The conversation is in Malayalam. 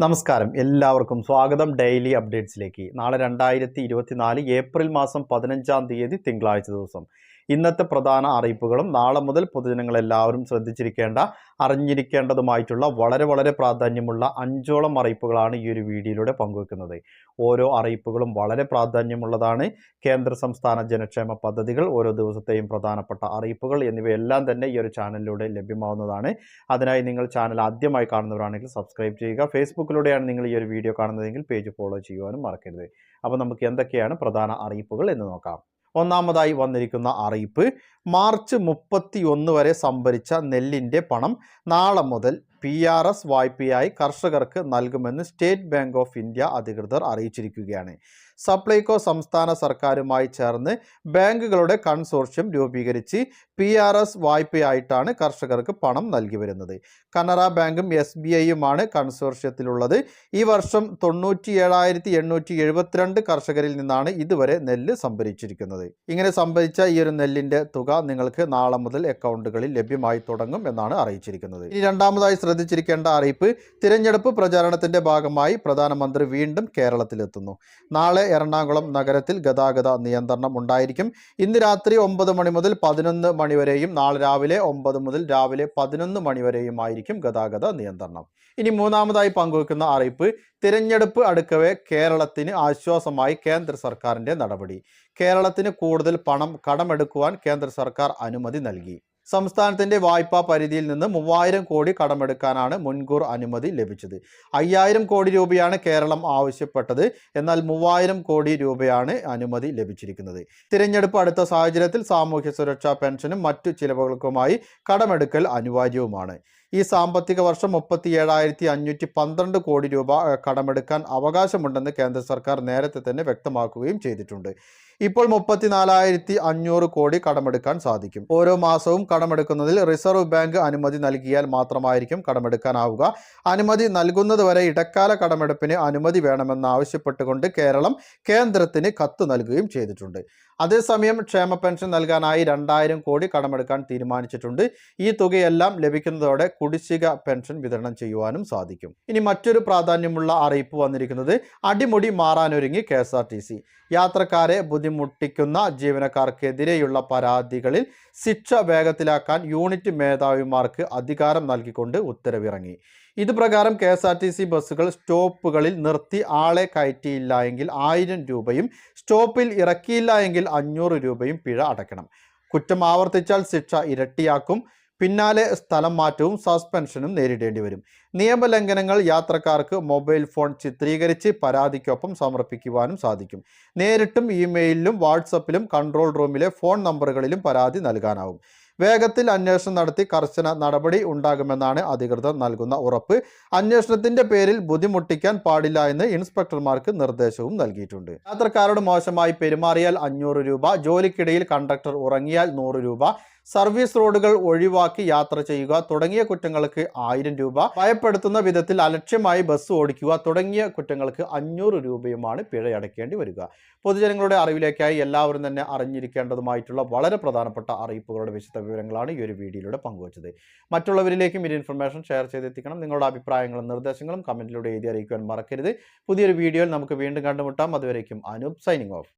നമസ്കാരം. എല്ലാവർക്കും സ്വാഗതം ഡെയിലി അപ്ഡേറ്റ്സിലേക്ക്. നാളെ രണ്ടായിരത്തി ഇരുപത്തിനാല് ഏപ്രിൽ മാസം പതിനഞ്ചാം തീയതി തിങ്കളാഴ്ച ദിവസം. ഇന്നത്തെ പ്രധാന അറിയിപ്പുകളും നാളെ മുതൽ പൊതുജനങ്ങളെല്ലാവരും ശ്രദ്ധിച്ചിരിക്കേണ്ട അറിഞ്ഞിരിക്കേണ്ടതുമായിട്ടുള്ള വളരെ വളരെ പ്രാധാന്യമുള്ള അഞ്ചോളം അറിയിപ്പുകളാണ് ഈ ഒരു വീഡിയോയിലൂടെ പങ്കുവെക്കുന്നത്. ഓരോ അറിയിപ്പുകളും വളരെ പ്രാധാന്യമുള്ളതാണ്. കേന്ദ്ര സംസ്ഥാന ജനക്ഷേമ പദ്ധതികൾ ഓരോ ദിവസത്തെയും പ്രധാനപ്പെട്ട അറിയിപ്പുകൾ എന്നിവയെല്ലാം തന്നെ ഈ ഒരു ചാനലിലൂടെ ലഭ്യമാവുന്നതാണ്. അതിനായി നിങ്ങൾ ചാനൽ ആദ്യമായി കാണുന്നവരാണെങ്കിൽ സബ്സ്ക്രൈബ് ചെയ്യുക. ഫേസ്ബുക്കിലൂടെയാണ് നിങ്ങൾ ഈ ഒരു വീഡിയോ കാണുന്നതെങ്കിൽ പേജ് ഫോളോ ചെയ്യുവാനും മറക്കരുത്. അപ്പോൾ നമുക്ക് എന്തൊക്കെയാണ് പ്രധാന അറിയിപ്പുകൾ എന്ന് നോക്കാം. ഒന്നാമതായി വന്നിരിക്കുന്ന അറിയിപ്പ് മാർച്ച് മുപ്പത്തി ഒന്ന് വരെ സംഭരിച്ച നെല്ലിന്റെ പണം നാളെ മുതൽ പി ആർ എസ് വായ്പയായി കർഷകർക്ക് നൽകുമെന്ന് സ്റ്റേറ്റ് ബാങ്ക് ഓഫ് ഇന്ത്യ അധികൃതർ അറിയിച്ചിരിക്കുകയാണ്. സപ്ലൈകോ സംസ്ഥാന സർക്കാരുമായി ചേർന്ന് ബാങ്കുകളുടെ കൺസോർഷ്യം രൂപീകരിച്ച് പി ആർ എസ് വായ്പയായിട്ടാണ് കർഷകർക്ക് പണം നൽകി വരുന്നത്. കനറ ബാങ്കും എസ് ബി ഐയുമാണ് കൺസോർഷ്യത്തിലുള്ളത്. ഈ വർഷം തൊണ്ണൂറ്റി ഏഴായിരത്തി എണ്ണൂറ്റി എഴുപത്തിരണ്ട് കർഷകരിൽ നിന്നാണ് ഇതുവരെ നെല്ല് സംഭരിച്ചിരിക്കുന്നത്. ഇങ്ങനെ സംഭരിച്ച ഈ ഒരു നെല്ലിന്റെ തുക നിങ്ങൾക്ക് നാളെ മുതൽ അക്കൗണ്ടുകളിൽ ലഭ്യമായി തുടങ്ങും എന്നാണ് അറിയിച്ചിരിക്കുന്നത്. ഇനി രണ്ടാമതായി ശ്രദ്ധിച്ചിരിക്കേണ്ട അറിയിപ്പ് തിരഞ്ഞെടുപ്പ് പ്രചാരണത്തിന്റെ ഭാഗമായി പ്രധാനമന്ത്രി വീണ്ടും കേരളത്തിലെത്തുന്നു. നാളെ എറണാകുളം നഗരത്തിൽ ഗതാഗത നിയന്ത്രണം ഉണ്ടായിരിക്കും. ഇന്ന് രാത്രി ഒമ്പത് മണി മുതൽ പതിനൊന്ന് മണി വരെയും നാളെ രാവിലെ ഒമ്പത് മുതൽ രാവിലെ പതിനൊന്ന് മണി വരെയും ആയിരിക്കും ഗതാഗത നിയന്ത്രണം. ഇനി മൂന്നാമതായി പങ്കുവെക്കുന്ന അറിയിപ്പ് തിരഞ്ഞെടുപ്പ് അടുക്കവേ കേരളത്തിന് ആശ്വാസമായി കേന്ദ്ര സർക്കാരിന്റെ നടപടി. കേരളത്തിന് കൂടുതൽ പണം കടമെടുക്കുവാൻ കേന്ദ്ര സർക്കാർ അനുമതി നൽകി. സംസ്ഥാനത്തിന്റെ വായ്പാ പരിധിയിൽ നിന്ന് മൂവായിരം കോടി കടമെടുക്കാനാണ് മുൻകൂർ അനുമതി ലഭിച്ചത്. അയ്യായിരം കോടി രൂപയാണ് കേരളം ആവശ്യപ്പെട്ടത്. എന്നാൽ മൂവായിരം കോടി രൂപയാണ് അനുമതി ലഭിച്ചിരിക്കുന്നത്. തിരഞ്ഞെടുപ്പ് അടുത്ത സാഹചര്യത്തിൽ സാമൂഹ്യ സുരക്ഷാ പെൻഷനും മറ്റു ചിലവുകൾക്കുമായി കടമെടുക്കൽ അനിവാര്യവുമാണ്. ഈ സാമ്പത്തിക വർഷം മുപ്പത്തി ഏഴായിരത്തി അഞ്ഞൂറ്റി പന്ത്രണ്ട് കോടി രൂപ കടമെടുക്കാൻ അവകാശമുണ്ടെന്ന് കേന്ദ്ര സർക്കാർ നേരത്തെ തന്നെ വ്യക്തമാക്കുകയും ചെയ്തിട്ടുണ്ട്. ഇപ്പോൾ മുപ്പത്തിനാലായിരത്തി അഞ്ഞൂറ് കോടി കടമെടുക്കാൻ സാധിക്കും. ഓരോ മാസവും കടമെടുക്കുന്നതിൽ റിസർവ് ബാങ്ക് അനുമതി നൽകിയാൽ മാത്രമായിരിക്കും കടമെടുക്കാനാവുക. അനുമതി നൽകുന്നതുവരെ ഇടക്കാല കടമെടുപ്പിന് അനുമതി വേണമെന്ന് ആവശ്യപ്പെട്ടുകൊണ്ട് കേരളം കേന്ദ്രത്തിന് കത്ത് നൽകുകയും ചെയ്തിട്ടുണ്ട്. അതേസമയം ക്ഷേമ പെൻഷൻ നൽകാനായി രണ്ടായിരം കോടി കടമെടുക്കാൻ തീരുമാനിച്ചിട്ടുണ്ട്. ഈ തുകയെല്ലാം ലഭിക്കുന്നതോടെ കുടിശ്ശിക പെൻഷൻ വിതരണം ചെയ്യുവാനും സാധിക്കും. ഇനി മറ്റൊരു പ്രാധാന്യമുള്ള അറിയിപ്പ് വന്നിരിക്കുന്നത് അടിമുടി മാറാനൊരുങ്ങി K S R T C. യാത്രക്കാരെ ബുദ്ധിമുട്ടിക്കുന്ന ജീവനക്കാർക്കെതിരെയുള്ള പരാതികളിൽ ശിക്ഷ വേഗത്തിലാക്കാൻ യൂണിറ്റ് മേധാവിമാർക്ക് അധികാരം നൽകിക്കൊണ്ട് ഉത്തരവിറങ്ങി. ഇത് പ്രകാരം K S R T C ബസ്സുകൾ സ്റ്റോപ്പുകളിൽ നിർത്തി ആളെ കയറ്റിയില്ല എങ്കിൽ ആയിരം രൂപയും സ്റ്റോപ്പിൽ ഇറക്കിയില്ല എങ്കിൽ അഞ്ഞൂറ് രൂപയും പിഴ അടയ്ക്കണം. കുറ്റം ആവർത്തിച്ചാൽ ശിക്ഷ ഇരട്ടിയാക്കും പിന്നാലെ സ്ഥലം മാറ്റവും സസ്പെൻഷനും നേരിടേണ്ടി വരും. നിയമലംഘനങ്ങൾ യാത്രക്കാർക്ക് മൊബൈൽ ഫോൺ ചിത്രീകരിച്ച് പരാതിക്കൊപ്പം സമർപ്പിക്കുവാനും സാധിക്കും. നേരിട്ടും ഇമെയിലിലും വാട്സപ്പിലും കൺട്രോൾ റൂമിലെ ഫോൺ നമ്പറുകളിലും പരാതി നൽകാനാവും. വേഗത്തിൽ അന്വേഷണം നടത്തി കർശന നടപടി ഉണ്ടാകുമെന്നാണ് അധികൃതർ നൽകുന്ന ഉറപ്പ്. അന്വേഷണത്തിന്റെ പേരിൽ ബുദ്ധിമുട്ടിക്കാൻ പാടില്ല എന്ന് ഇൻസ്പെക്ടർമാർക്ക് നിർദ്ദേശവും നൽകിയിട്ടുണ്ട്. യാത്രക്കാരോട് മോശമായി പെരുമാറിയാൽ അഞ്ഞൂറ് രൂപ ജോലിക്കിടയിൽ കണ്ടക്ടർ ഉറങ്ങിയാൽ നൂറ് രൂപ സർവീസ് റോഡുകൾ ഒഴിവാക്കി യാത്ര ചെയ്യുക തുടങ്ങിയ കുറ്റങ്ങൾക്ക് ആയിരം രൂപ ഭയപ്പെടുത്തുന്ന വിധത്തിൽ അലക്ഷ്യമായി ബസ് ഓടിക്കുക തുടങ്ങിയ കുറ്റങ്ങൾക്ക് അഞ്ഞൂറ് രൂപയുമാണ് പിഴയടക്കേണ്ടി വരിക. പൊതുജനങ്ങളുടെ അറിവിലേക്കായി എല്ലാവരും തന്നെ അറിഞ്ഞിരിക്കേണ്ടതുമായിട്ടുള്ള വളരെ പ്രധാനപ്പെട്ട അറിയിപ്പുകളുടെ വിശദ വിവരങ്ങളാണ് ഈ ഒരു വീഡിയോയിലൂടെ പങ്കുവച്ചത്. മറ്റുള്ളവരിലേക്കും ഈ ഇൻഫർമേഷൻ ഷെയർ ചെയ്തെത്തിക്കണം. നിങ്ങളുടെ അഭിപ്രായങ്ങളും നിർദ്ദേശങ്ങളും കമന്റിലൂടെ എഴുതി അറിയിക്കുവാൻ മറക്കരുത്. പുതിയൊരു വീഡിയോയിൽ നമുക്ക് വീണ്ടും കണ്ടുമുട്ടാം. അതുവരേക്കും അനൂപ് സൈനിങ് ഓഫ്.